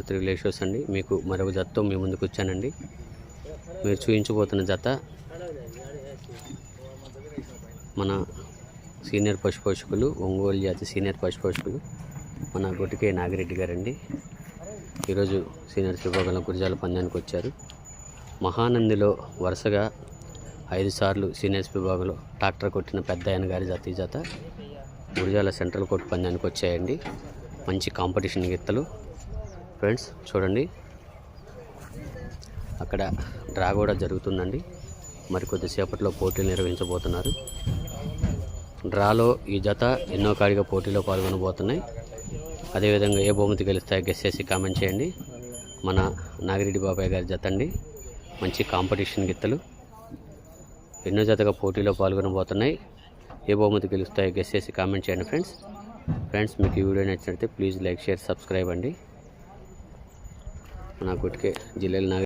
One three లేషోస్ అండి. మీకు మరొక జతతో మీ ముందుకు వచ్చానండి. మీరు చూపించబోతున్న జత మన సీనియర్ పశు పోషకులు ఒంగోలు జాతి సీనియర్ పశు పోషకులు మన గుటికే నాగిరెడ్డి గారండి. ఈరోజు సీనియర్ విభాగంలో గురిజాల పందానికి వచ్చారు. మహానందిలో వరుసగా ఐదు సార్లు సీనియర్స్ విభాగంలో ట్రాక్టర్ కొట్టిన పెద్ద ఆయన గారి జత జత గురిజాల సెంట్రల్ కోర్టు పందానికి వచ్చాయండి. మంచి కాంపిటీషన్ గీతలు. ఫ్రెండ్స్ చూడండి. అక్కడ డ్రా కూడా జరుగుతుందండి. మరి కొద్దిసేపట్లో పోటీలు నిర్వహించబోతున్నారు. డ్రాలో ఈ జత ఎన్నో కాడిగా పోటీలో పాల్గొనబోతున్నాయి. అదేవిధంగా ఏ బహుమతి గెలుస్తాయో గెస్ చేసి కామెంట్ చేయండి. మన నాగిరెడ్డి బాబాయ్ గారి జత అండి. మంచి కాంపిటీషన్ గిత్తలు. ఎన్నో జతగా పోటీలో పాల్గొనబోతున్నాయి. ఏ బహుమతి గెలుస్తాయో గెస్ చేసి కామెంట్ చేయండి ఫ్రెండ్స్. ఫ్రెండ్స్ మీకు ఈ వీడియో నచ్చినట్లయితే ప్లీజ్ లైక్ షేర్ సబ్స్క్రైబ్ అండి. अपना कुट के ज़िले नागरिक